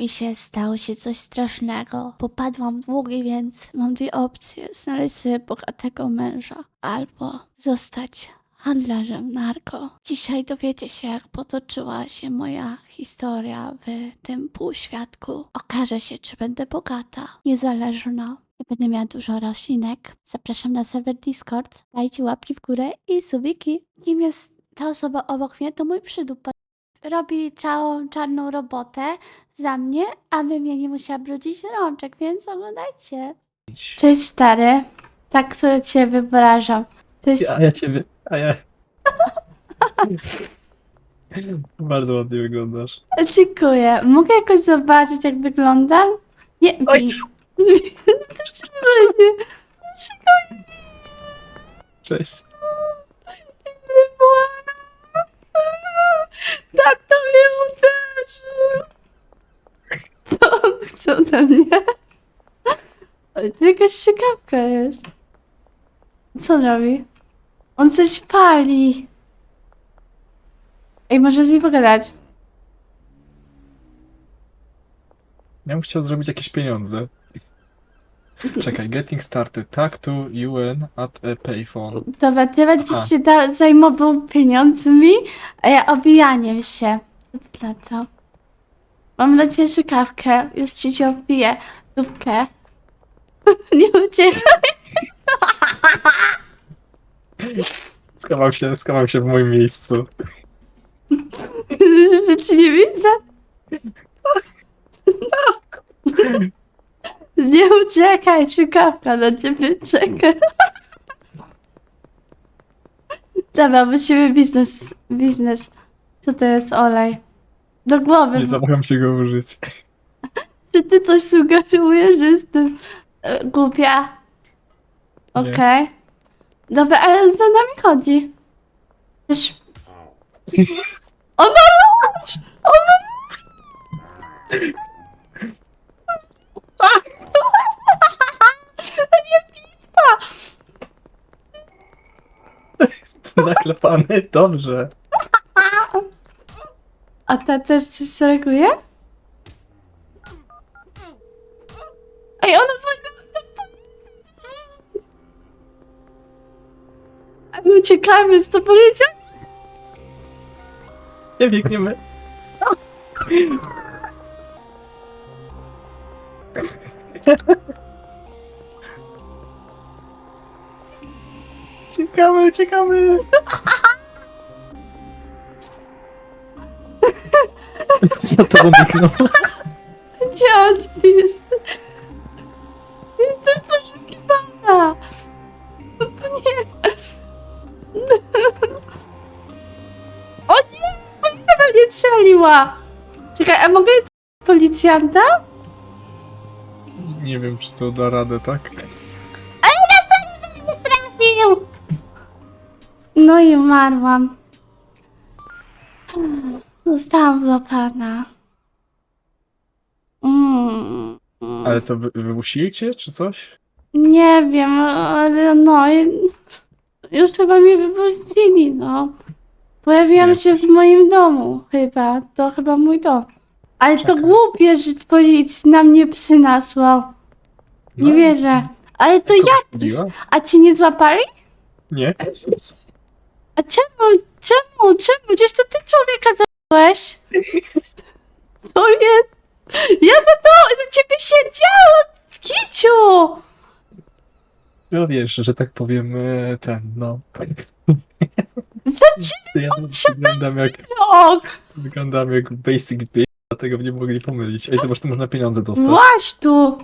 mi się stało się coś strasznego. Popadłam w długi, więc mam dwie opcje. Znaleźć sobie bogatego męża albo zostać handlarzem narko. Dzisiaj dowiecie się, jak potoczyła się moja historia w tym półświadku. Okaże się, czy będę bogata, niezależna. i będę miała dużo roślinek. Zapraszam na serwer Discord. Dajcie łapki w górę i subiki. Kim jest ta osoba obok mnie? To mój przydupa. Robi całą czarną robotę za mnie, aby mnie nie musiała brudzić rączek, więc oglądajcie. Cześć stary. Tak sobie cię wyobrażam. To jest A ja ciebie, a ja... Bardzo ładnie wyglądasz. Dziękuję. Mogę jakoś zobaczyć, jak wyglądam? Nie, Oj. mnie. Cześć. Chce ode mnie? Oj, Tu jakaś ciekawka jest. Co on robi? On coś pali. Ej, może z nim pogadać. Ja bym chciał zrobić jakieś pieniądze. Czekaj, getting started. Talk to UN at a payphone. Dobra, ty będziesz Aha. się da- zajmował pieniędzmi, a ja obijaniem się. Co ty na to? Mam dla ciebie szukawkę, już ci się obiję. Dupkę. Nie uciekaj. Schował się, schował się w moim miejscu. że ci nie widzę. Nie uciekaj, szukawka na ciebie czeka. Dobra, musimy biznes, biznes. Co to jest olej? Do głowy. Nie zamacham się go użyć. Czy ty coś sugerujesz, że jestem e, głupia? Okej. Dobra, ale za nami chodzi. Też... On ma! On ma... Nie bitwa! Naklepany, dobrze. A ta też coś reaguje? Ej, ona dzwoni. A my uciekamy z tą policją? Nie biegniemy. Uciekamy, uciekamy. Za. Gdzie on? Gdzie ty jesteś? Jestem poszukiwana! No to nie! O nie! Policja we mnie strzeliła! Czekaj, a mogę policjanta? Nie wiem, czy to da radę, tak? Trafił! No i umarłam. Zostałam złapana. Mm. Ale to wy, wymusili cię, czy coś? Nie wiem, ale no. Już chyba mnie wypuścili, no. Pojawiłam Nie. się w moim domu, chyba. To chyba mój dom. Ale to Czekaj. głupie, że policja na mnie psy nasłał. Nie No. wierzę. Ale to Kogoś jak? pobiła? A cię nie złapali? Nie. A czemu? Czemu? Czemu? Przecież to ty człowieka zabrałeś. Co jest? Ja za to, za ciebie siedziałam w kiciu! No wiesz, że tak powiem, e, ten, no. Za ciebie Ja wyglądam jak, ok! wyglądam jak basic bitch, dlatego mnie mogli pomylić. Ej, zobacz, tu można pieniądze dostać. Właś tu!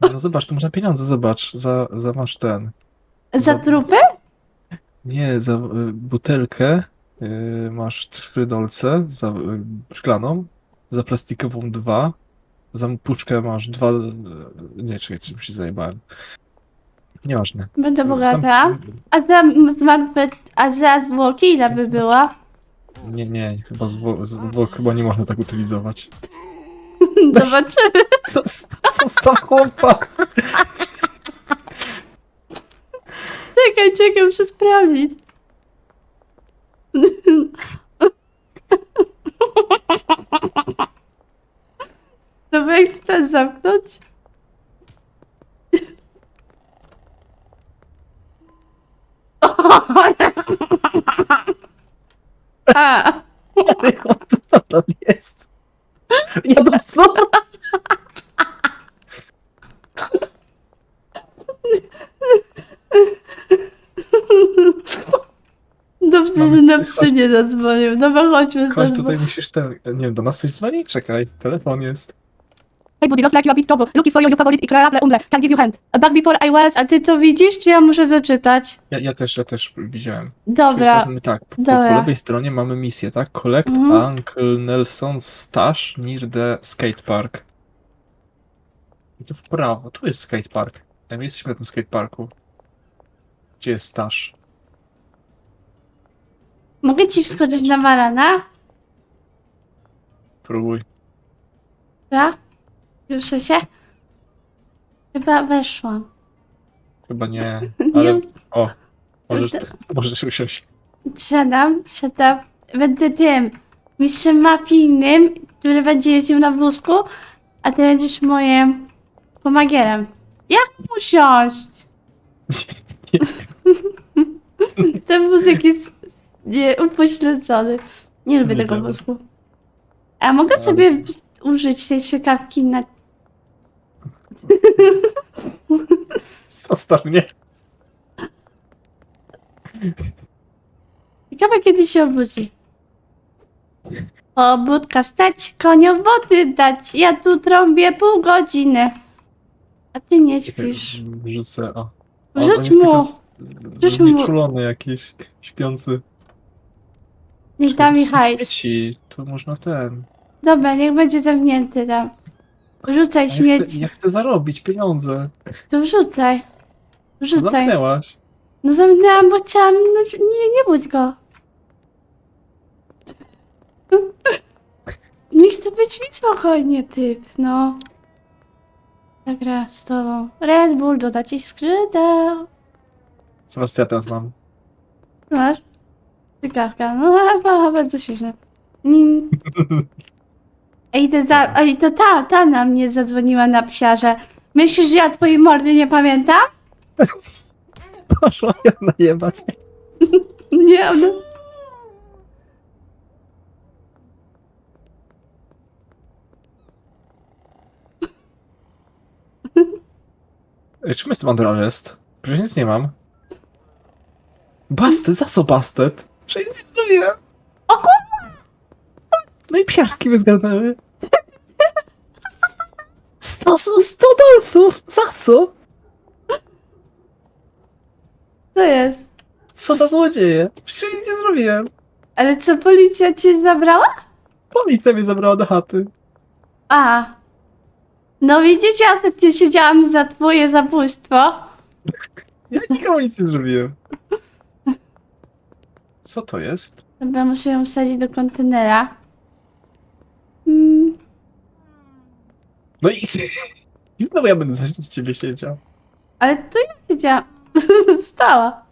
No zobacz, tu można pieniądze, zobacz, za, za masz ten. Za Za- trupy? Nie, za y, butelkę y, masz trzy dolce, za y, szklaną, za plastikową dwa, za puszkę masz dwa, y, nie, czekaj, czymś się zajebałem. Nieważne. Będę bogata. A za martwe, a za zwłoki ile by było? Nie, nie, chyba zwłok, zwłok chyba nie można tak utylizować. Zobaczymy. Co, z- co z chłopa? Czekaj, czekaj, muszę sprawdzić. Dobra, jak to też zamknąć? A, Co tam jest? Ja znowu. Dobrze, Mamy- że na psy nie zadzwonił. Dobra, chodźmy Chodź tutaj musisz ten. Nie wiem, do nas coś dzwoni? Czekaj, telefon jest. Hey buddy, looks like you are a bit trouble. Looking for your new favorite Ikra Umble. Can give you hand. Back before I was, a ty to widzisz, czy ja muszę zaczytać? Ja, ja też, ja też widziałem. Czyli Dobra, tak, po, po dobra. lewej stronie mamy misję, tak? Collect Mhm. Uncle Nelson's stash near the skate park. I tu w prawo, tu jest skate park. A my jesteśmy na tym skate parku. Gdzie jest stash? Mogę ci wskoczyć na barana? Próbuj. Ja? Ruszę się? Chyba weszłam. Chyba nie, Nie. ale... O, możesz, możesz usiąść. Siadam, siadam. Będę tym mistrzem mafijnym, który będzie jeździł na wózku, a ty będziesz moim pomagierem. Jak usiąść? Ten wózek jest nie, upośledzony. Nie lubię Nie tego wiem. wózku. A mogę Ale- sobie użyć tej szykawki na... Zostaw mnie. Ciekawe kiedy się obudzi. Obudka wstać, koniom wody dać. Ja tu trąbię pół godziny. A ty nie śpisz. Rzucę, o. On- on Rzuć jest mu. tylko z- Rzuć mu. Znieczulony jakiś, śpiący. Niech da mi hajs. Śmieci, to można ten. Dobra, niech będzie zamknięty tam. Rzucaj A Ja chcę, śmieć. ja chcę zarobić pieniądze. To wrzucaj. Wrzucaj. Zamknęłaś. No zamknęłam, bo chciałam... No, nie, nie budź go. Nie chcę być mi spokojnie, typ, no. Zagra z tobą. Red Bull doda ci skrzydeł. Zobacz, co ja teraz mam. Masz? Cykawka. No chyba bardzo śmieszne. Nie... Ej, to, ta, ej, to ta, ta na mnie zadzwoniła na psiarze. Myślisz, że ja twojej mordy nie pamiętam? Poszła ją najebać. Nie, ona... Ej, czym jest under arrest? Przecież nic nie mam. Bastet? Za co bastet? Przecież nic nie zrobiłem. O kurwa! No i psiarski my zgadnęły. Sto, sto dolców! Za co? Co jest? Co za złodzieje? Przecież nic nie zrobiłem. Ale co, policja cię zabrała? Policja mnie zabrała do chaty. A. No widzisz, ja ostatnio siedziałam za twoje zabójstwo. Ja nikomu nic nie zrobiłem. Co to jest? Dobra, muszę ją wsadzić do kontenera. Mm, No i... I znowu ja będę z ciebie siedział. ale to ja siedziałam. Wstała.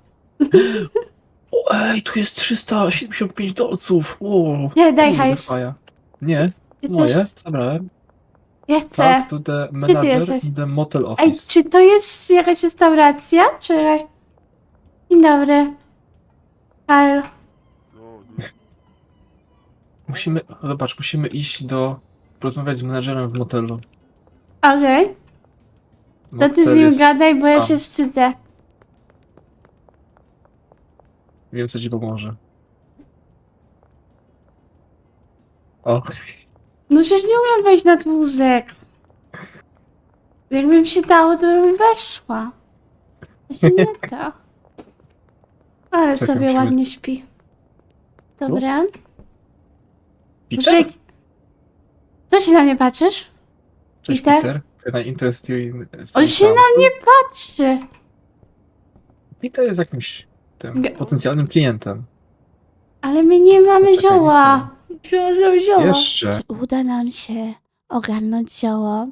O, ej, tu jest 375 dolców. O, Nie, daj kurde, hajs. faja. Nie, Ja moje, też- zabrałem. Ja chcę. Tak, to the manager jesteś? the motel Ej, office. czy to jest jakaś restauracja? Czekaj. Dzień dobry. Halo. Musimy, zobacz, musimy iść do... porozmawiać z menadżerem w motelu. Okej. To ty z Motel nim jest- gadaj, bo ja tam. się wstydzę. Wiem, co ci pomoże. O, No przecież nie umiem wejść na wózek. Jakbym się dało, to bym weszła. Ja się nie da. Ale Czekam, sobie musimy- ładnie śpi. Dobra. Peter? Muszę... Co się na mnie patrzysz? Cześć, Peter? Peter. Can I interest you in... On się na mnie patrzy. Peter jest jakimś tym Ge- potencjalnym klientem. Ale my nie mamy Poczekaj, zioła. Musimy zioła. Jeszcze. Czy uda nam się ogarnąć zioło?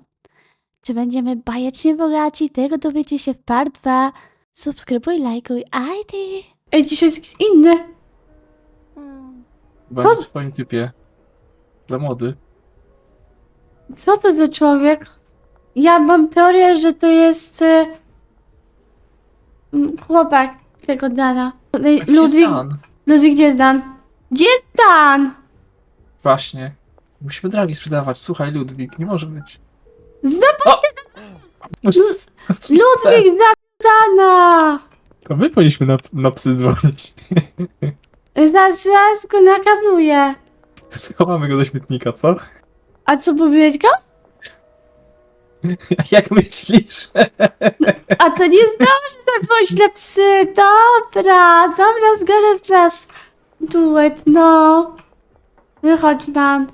Czy będziemy bajecznie bogaci? Tego dowiecie się w part 2. Subskrybuj, lajkuj, aj ty. Ej, dzisiaj jest jakiś inny. Byłem w twoim typie. Za młody. Co to za człowiek? Ja mam teorię, że to jest e, m, chłopak tego Dana. Ej, Gdzie jest Ludwik, Dan? Ludwik, gdzie jest Dan? Gdzie jest Dan? Właśnie. Musimy dragi sprzedawać. Słuchaj, Ludwik, nie może być. Zobacz, Ludwik! Zabił Dana! To my powinniśmy na, na psy dzwonić. Zaraz, zaraz go nakabluję. Schowamy go do śmietnika, co? A co, pobiłeś go? Jak myślisz? A to nie zdąży zadzwonić na psy. Dobra, dobra, zgadza z nas. Duet, no. Wychodź nam.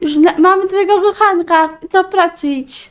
Już na, mamy twojego kochanka. Do pracy idź.